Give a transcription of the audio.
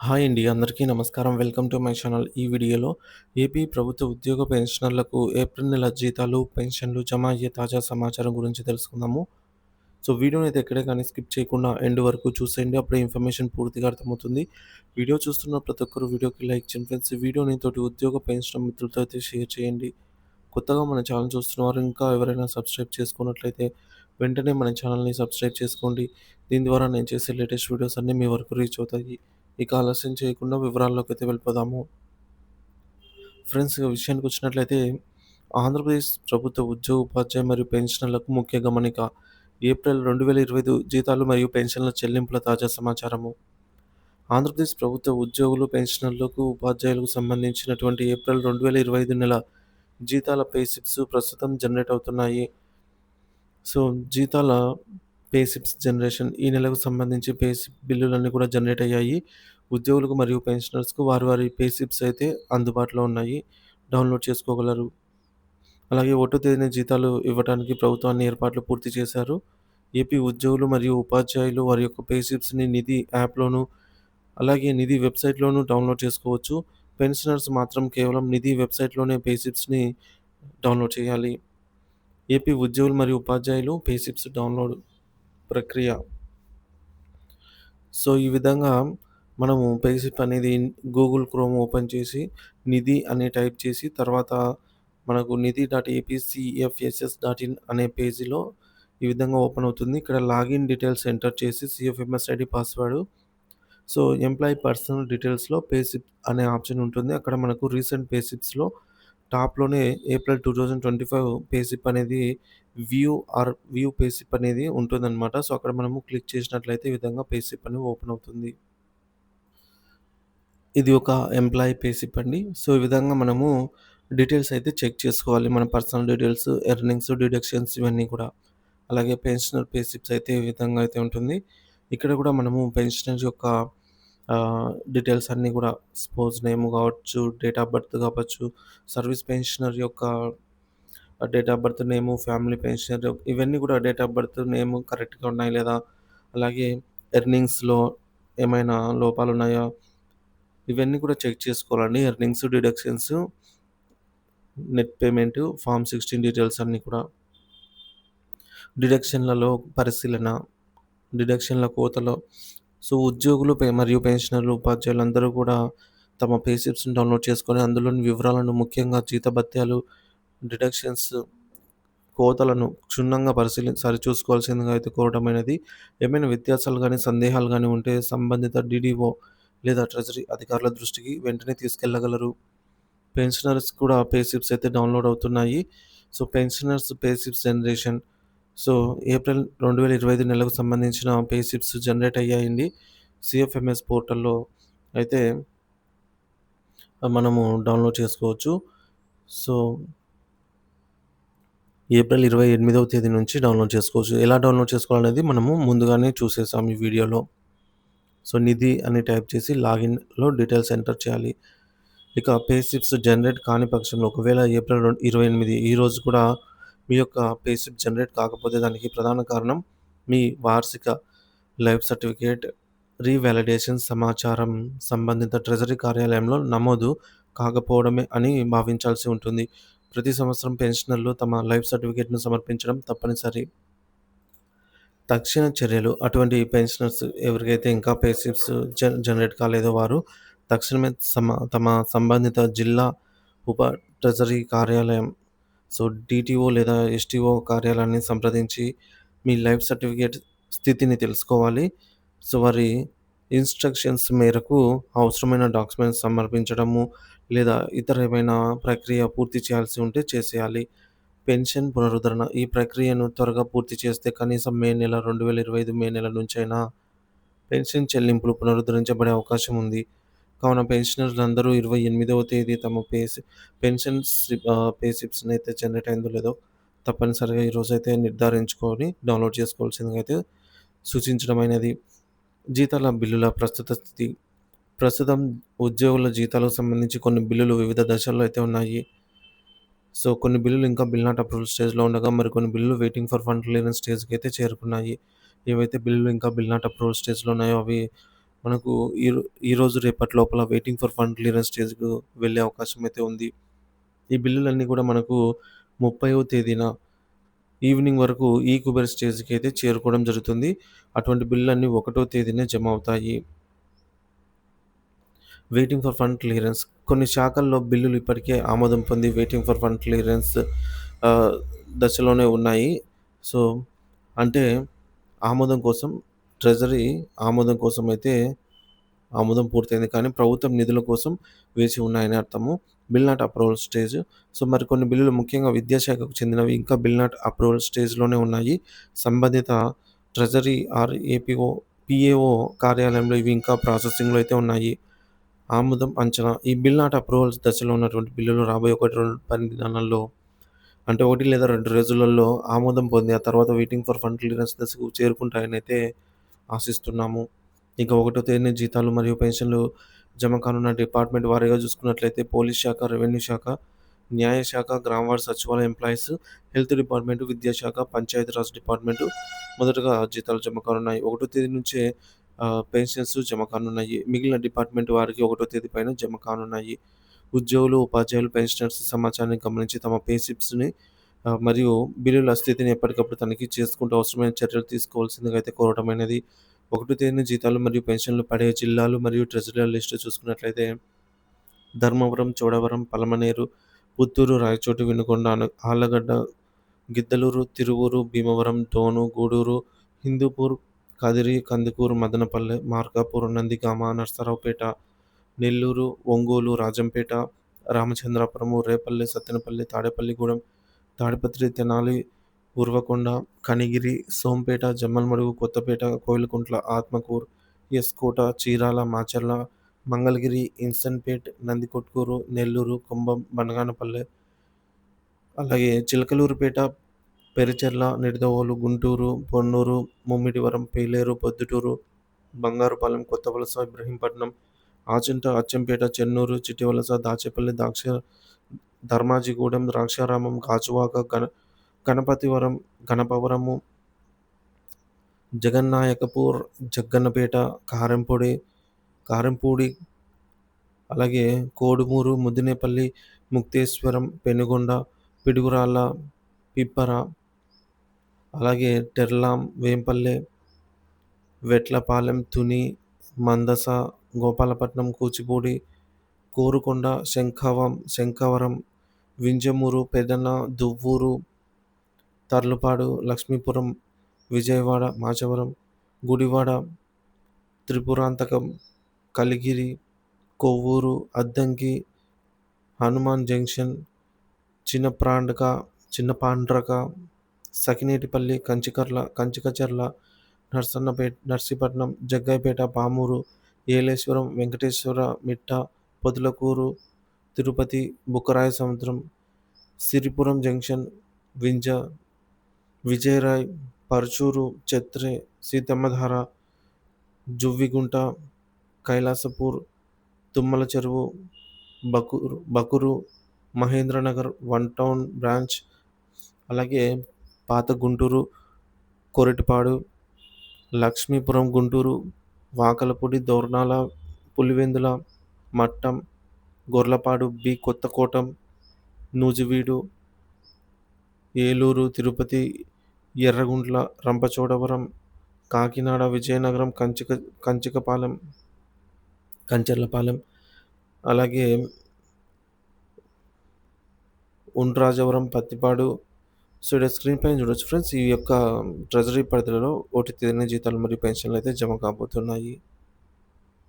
Hi అండి. అందరికీ నమస్కారం. Welcome to my channel. ఈ వీడియోలో ఏపీ ప్రభుత్వ ఉద్యోగ పెన్షనర్లకు ఏప్రిల్ నెల జీతాలు, పెన్షన్లు జమ అయ్యే తాజా సమాచారం గురించి తెలుసుకుందాము. సో వీడియోని అయితే ఎక్కడే కానీ స్కిప్ చేయకుండా ఎండ్ వరకు చూసేయండి. అప్పుడే ఇన్ఫర్మేషన్ పూర్తిగా అర్థమవుతుంది. వీడియో చూస్తున్న ప్రతి ఒక్కరు వీడియోకి లైక్ చేయండి ఫ్రెండ్స్. వీడియోని తోటి ఉద్యోగ పెన్షన్ మిత్రులతో అయితే షేర్ చేయండి. కొత్తగా మన ఛానల్ చూస్తున్నవారు ఇంకా ఎవరైనా సబ్స్క్రైబ్ చేసుకున్నట్లయితే వెంటనే మన ఛానల్‌ని సబ్స్క్రైబ్ చేసుకోండి. దీని ద్వారా నేను చేసే లేటెస్ట్ వీడియోస్ అన్నీ మీ వరకు రీచ్ అవుతాయి. ఇక ఆలస్యం చేయకుండా వివరాల్లోకి అయితే వెళ్ళిపోదాము. ఫ్రెండ్స్ విషయానికి వచ్చినట్లయితే ఆంధ్రప్రదేశ్ ప్రభుత్వ ఉద్యోగ ఉపాధ్యాయ మరియు పెన్షనర్లకు ముఖ్య గమనిక ఏప్రిల్ 2025 జీతాలు మరియు పెన్షన్ల చెల్లింపుల తాజా సమాచారము. ఆంధ్రప్రదేశ్ ప్రభుత్వ ఉద్యోగులు, పెన్షనర్లకు, ఉపాధ్యాయులకు సంబంధించినటువంటి ఏప్రిల్ 2025 నెల జీతాల పే స్లిప్స్ ప్రస్తుతం జనరేట్ అవుతున్నాయి. సో జీతాల పేసిప్స్ జనరేషన్ ఈ నెలకు సంబంధించి పేసిప్ బిల్లులన్నీ కూడా జనరేట్ అయ్యాయి. ఉద్యోగులకు మరియు పెన్షనర్స్‌కు వారి వారి పేసిప్స్ అయితే అందుబాటులో ఉన్నాయి. డౌన్‌లోడ్ చేసుకోగలరు. అలాగే ఒకటో తేదీన జీతాలు ఇవ్వడానికి ప్రభుత్వాన్ని ఏర్పాట్లు పూర్తి చేశారు. ఏపీ ఉద్యోగులు మరియు ఉపాధ్యాయులు వారి యొక్క పేషిప్స్ని నిధి యాప్‌లోను, అలాగే నిధి వెబ్‌సైట్‌లోనూ డౌన్‌లోడ్ చేసుకోవచ్చు. పెన్షనర్స్ మాత్రం కేవలం నిధి వెబ్‌సైట్‌లోనే పేషిప్స్ని డౌన్‌లోడ్ చేయాలి. ఏపీ ఉద్యోగులు మరియు ఉపాధ్యాయులు పేషిప్స్ డౌన్‌లోడ్ ప్రక్రియ. సో ఈ విధంగా మనము పేజిప్ అనేది గూగుల్ క్రోమ్ ఓపెన్ చేసి నిధి అని టైప్ చేసి తర్వాత మనకు Nidhi dot APCFSS dot in అనే పేజీలో ఈ విధంగా ఓపెన్ అవుతుంది. ఇక్కడ లాగిన్ డీటెయిల్స్ ఎంటర్ చేసి CFMS ID password so employee personal డీటెయిల్స్‌లో payslip అనే ఆప్షన్ ఉంటుంది. అక్కడ మనకు రీసెంట్ పేసిప్స్లో టాప్‌లోనే April two thousand twenty five payslip అనేది వ్యూ ఆర్ వ్యూ పేసిప్ అనేది ఉంటుందన్నమాట. సో అక్కడ మనము క్లిక్ చేసినట్లయితే ఈ విధంగా పేసిప్ అనేది ఓపెన్ అవుతుంది. ఇది ఒక ఎంప్లాయీ పేసిప్ అండి. సో ఈ విధంగా మనము డీటెయిల్స్ అయితే చెక్ చేసుకోవాలి. మన పర్సనల్ డీటెయిల్స్, ఎర్నింగ్స్, డిడక్షన్స్ ఇవన్నీ కూడా. అలాగే పెన్షనర్ పేసిప్స్ అయితే ఈ విధంగా అయితే ఉంటుంది. ఇక్కడ కూడా మనము పెన్షనర్ యొక్క డీటెయిల్స్ అన్నీ కూడా స్పోజ్ నేమ్ కావచ్చు, డేట్ ఆఫ్ బర్త్ కావచ్చు, సర్వీస్ పెన్షనర్ యొక్క date of birth name, family pension ఇవన్నీ కూడా డేట్ ఆఫ్ బర్త్ నేము కరెక్ట్‌గా ఉన్నాయా లేదా? అలాగే ఎర్నింగ్స్‌లో ఏమైనా లోపాలు ఉన్నాయా ఇవన్నీ కూడా చెక్ చేసుకోవాలండి. Earnings, deductions, net payment, form sixteen details అన్నీ కూడా. డిడక్షన్‌లలో పరిశీలన, డిడక్షన్‌ల కోతలో సో ఉద్యోగులు మరియు పెన్షనర్లు, ఉపాధ్యాయులందరూ కూడా తమ పే స్లిప్స్‌ని డౌన్‌లోడ్ చేసుకొని అందులోని వివరాలను ముఖ్యంగా జీతభత్యాలు, డిడక్షన్స్, కోతలను క్షుణ్ణంగా పరిశీలి సరిచూసుకోవాల్సిందిగా అయితే కోరడమైనది. ఏమైనా వ్యత్యాసాలు కానీ సందేహాలు కానీ ఉంటే సంబంధిత డీడీఓ లేదా ట్రెజరీ అధికారుల దృష్టికి వెంటనే తీసుకెళ్ళగలరు. పెన్షనర్స్ కూడా పే స్లిప్స్ అయితే డౌన్‌లోడ్ అవుతున్నాయి. So pensioners pay slips generation so April 2025 నెలకు సంబంధించిన పే స్లిప్స్ జనరేట్ అయ్యాయండి. సిఎఫ్ఎంఎస్ పోర్టల్‌లో అయితే మనము డౌన్‌లోడ్ చేసుకోవచ్చు. సో ఏప్రిల్ 28వ తేదీ నుంచి డౌన్‌లోడ్ చేసుకోవచ్చు. ఎలా డౌన్‌లోడ్ చేసుకోవాలనేది మనము ముందుగానే చూసేసాం ఈ వీడియోలో. సో నిధి అని టైప్ చేసి లాగిన్‌లో డీటెయిల్స్ ఎంటర్ చేయాలి. ఇక పే స్లిప్స్ జనరేట్ కాని పక్షంలో ఒకవేళ ఏప్రిల్ ఇరవై ఎనిమిది ఈ రోజు కూడా మీ యొక్క పే స్లిప్ జనరేట్ కాకపోతే దానికి ప్రధాన కారణం మీ వార్షిక లైఫ్ సర్టిఫికేట్ రీవాలిడేషన్ సమాచారం సంబంధిత ట్రెజరీ కార్యాలయంలో నమోదు కాకపోవడమే అని భావించాల్సి ఉంటుంది. ప్రతి సంవత్సరం పెన్షనర్లు తమ లైఫ్ సర్టిఫికేట్‌ను సమర్పించడం తప్పనిసరి. తక్షణ చర్యలు అటువంటి పెన్షనర్స్ ఎవరికైతే ఇంకా పే జన్ జనరేట్ కాలేదో వారు తక్షణమే సమ తమ సంబంధిత జిల్లా ఉప ట్రెజరీ కార్యాలయం సో డీటీఓ లేదా ఎస్టీఓ కార్యాలయాన్ని సంప్రదించి మీ లైఫ్ సర్టిఫికేట్ స్థితిని తెలుసుకోవాలి. సో వారి ఇన్‌స్ట్రక్షన్స్ మేరకు అవసరమైన డాక్యుమెంట్స్ సమర్పించడము లేదా ఇతర ఏమైనా ప్రక్రియ పూర్తి చేయాల్సి ఉంటే చేసేయాలి. పెన్షన్ పునరుద్ధరణ ఈ ప్రక్రియను త్వరగా పూర్తి చేస్తే కనీసం మే నెల 2025 మే నెల నుంచైనా పెన్షన్ చెల్లింపులు పునరుద్ధరించబడే అవకాశం ఉంది. కావున పెన్షనర్లందరూ 28వ తేదీ తమ పేసి పెన్షన్ పే స్లిప్స్‌ని అయితే జనరేట్ అయిందో లేదో తప్పనిసరిగా ఈరోజైతే నిర్ధారించుకొని డౌన్‌లోడ్ చేసుకోవాల్సిందిగా అయితే సూచించడమైనది. జీతాల బిల్లుల ప్రస్తుత స్థితి ప్రస్తుతం ఉద్యోగుల జీతాలకు సంబంధించి కొన్ని బిల్లులు వివిధ దశల్లో అయితే ఉన్నాయి. సో కొన్ని బిల్లులు ఇంకా బిల్ నాట్ అప్రూవల్ స్టేజ్‌లో ఉండగా మరికొన్ని బిల్లులు వెయిటింగ్ ఫర్ ఫండ్ క్లియరెన్స్ స్టేజ్‌కి అయితే చేరుకున్నాయి. ఏవైతే బిల్లులు ఇంకా బిల్ నాట్ అప్రూవల్ స్టేజ్‌లో ఉన్నాయో అవి మనకు ఈ ఈరోజు రేపటి లోపల వెయిటింగ్ ఫర్ ఫండ్ క్లియరెన్స్ స్టేజ్‌కు వెళ్ళే అవకాశం అయితే ఉంది. ఈ బిల్లులన్నీ కూడా మనకు 30వ తేదీన ఈవినింగ్ వరకు ఈ కుబేర్ స్టేజ్‌కి అయితే చేరుకోవడం జరుగుతుంది. అటువంటి బిల్లులన్నీ ఒకటో తేదీనే జమ అవుతాయి. వెయిటింగ్ ఫర్ ఫండ్ క్లియరెన్స్ కొన్ని శాఖల్లో బిల్లులు ఇప్పటికే ఆమోదం పొంది వెయిటింగ్ ఫర్ ఫండ్ క్లియరెన్స్ దశలోనే ఉన్నాయి. సో, అంటే ఆమోదం కోసం ట్రెజరీ ఆమోదం కోసం అయితే ఆమోదం పూర్తయింది. కానీ ప్రభుత్వం నిధుల కోసం వేచి ఉన్నాయని అర్థము. Bill not approval stage. So, మరికొన్ని బిల్లులు ముఖ్యంగా విద్యాశాఖకు చెందినవి ఇంకా బిల్ నాట్ అప్రూవల్ స్టేజ్‌లోనే ఉన్నాయి. సంబంధిత ట్రెజరీ ఆర్ ఏపీఓ, పిఏఓ కార్యాలయంలో ఇవి ఇంకా ప్రాసెసింగ్‌లో అయితే ఉన్నాయి. ఆముదం అంచనా ఈ బిల్ నాట్ అప్రూవల్స్ దశలో ఉన్నటువంటి బిల్లులు రాబోయే 1, 2 పని దినాలలో అంటే ఒకటి లేదా రెండు రోజులలో ఆమోదం పొంది ఆ తర్వాత వెయిటింగ్ ఫర్ ఫండ్ క్లియరెన్స్ దశకు చేరుకుంటాయని అయితే ఆశిస్తున్నాము. ఇక ఒకటో తేదీన జీతాలు మరియు పెన్షన్లు జమ కానున్న డిపార్ట్మెంట్ వారీగా చూసుకున్నట్లయితే పోలీస్ శాఖ, రెవెన్యూ శాఖ, న్యాయశాఖ గ్రామవాడ గ్రామ సచివాలయ ఎంప్లాయీస్, హెల్త్ డిపార్ట్మెంట్, విద్యాశాఖ, పంచాయతీరాజ్ డిపార్ట్మెంట్ మొదటగా జీతాలు జమ కానున్నాయి. ఒకటో తేదీ నుంచే పెన్షన్స్ జమ కానున్నాయి. మిగిలిన డిపార్ట్మెంట్ వారికి ఒకటో తేదీ పైన జమ కానున్నాయి. ఉద్యోగులు, ఉపాధ్యాయులు, పెన్షనర్స్ సమాచారాన్ని గమనించి తమ పేషిప్స్ని మరియు బిల్లుల స్థితిని ఎప్పటికప్పుడు తనిఖీ చేసుకుంటూ అవసరమైన చర్యలు తీసుకోవాల్సిందిగా అయితే కోరడమైనది. ఒకటో తేదీన జీతాలు మరియు పెన్షన్లు పడే జిల్లాలు మరియు ట్రెజరీల లిస్టు చూసుకున్నట్లయితే ధర్మవరం, చోడవరం, పలమనేరు, పుత్తూరు, రాయచోటి, వినుకొండ, ఆలగడ్డ ఆళ్ళగడ్డ, గిద్దలూరు, తిరువూరు, భీమవరం, డోను, గూడూరు, హిందూపూర్, కదిరి, కందుకూరు, మదనపల్లె, మార్కాపూర్, నందిగామ, నర్సరావుపేట నెల్లూరు, ఒంగోలు, రాజంపేట, రామచంద్రాపురము, రేపల్లె, సత్తెనపల్లి, తాడేపల్లిగూడెం, తాడిపత్రి, తెనాలి, ఉర్వకొండ, కనిగిరి, సోంపేట, జమ్మల్మడుగు కొత్తపేట, కోయిలకుంట్ల, ఆత్మకూరు, ఎస్కోట చీరాల, మాచర్ల, మంగళగిరి, ఇన్సన్పేట్, నందికొట్కూరు, నెల్లూరు, కుంభం, బనగానపల్లె, అలాగే చిలకలూరుపేట పెరిచెర్ల, నిడదవోలు, గుంటూరు, పొన్నూరు, ముమ్మిడివరం, పేలేరు పొద్దుటూరు, బంగారుపాలెం, కొత్తవలస, ఇబ్రహీంపట్నం, ఆచంట, అచ్చంపేట, చెన్నూరు, చిట్టివలస, దాచేపల్లి, దాక్ష ధర్మాజిగూడెం, ద్రాక్షారామం, గాజువాక, గణ గణపతివరం, గణపవరము, జగన్నాయకపూర్, జగ్గన్నపేట, కారెంపూడి కారెంపూడి అలాగే కోడుమూరు, ముదినేపల్లి, ముక్తేశ్వరం, పెనుగొండ, పిడుగురాళ్ళ పిప్పర, అలాగే Terlam, Vempalle, Vetlapalem, Tuni, Mandasa, Gopalapatnam, Kuchipudi, Korukonda, Sankhavam Sankhavaram, Vinjamuru, Pedana, Duvvuru, Tarlupadu, Lakshmipuram, Vijayawada, Machavaram, Gudivada, Tripuranthakam, Kaligiri, Kovvuru, Addanki, Hanuman junction, Chinnaprandka Chinnapandraka, Sakhinetipalli, Kanchikarla Kanchikacherla, Narsannapet Narsipatnam, Jaggaiahpeta Pamuru, Eleswaram, Venkateswara Mitta, Podalakuru Tirupati, Bukkaraya Samudram Siripuram junction, Vinja Vijayarai, Parchur Chetre Seethammadhara, Juvvigunta, Kailasapur, Tummala Cheruvu, Bakuru Bakuru, Mahendranagar, one town branch, అలాగే పాత Guntur, Koratipadu, Lakshmipuram, Guntur, Vakalapudi, Dornala, Pulivendula, Mattam, Gorlapadu, B Kothakotam, Nuzvid, Eluru, Tirupati, Yerraguntla, Rampachodavaram, Kakinada, Vizianagaram, Kanchika Kanchikapalem, Kancharlapalem, అలాగే Undrajavaram, Pattipadu. So, ఇక్కడ screen పైన చూడొచ్చు friends. ఈ యొక్క treasury పరిధిలో OT తేదీన జీతాలు మరియు పెన్షన్లు అయితే జమ కాబోతున్నాయి.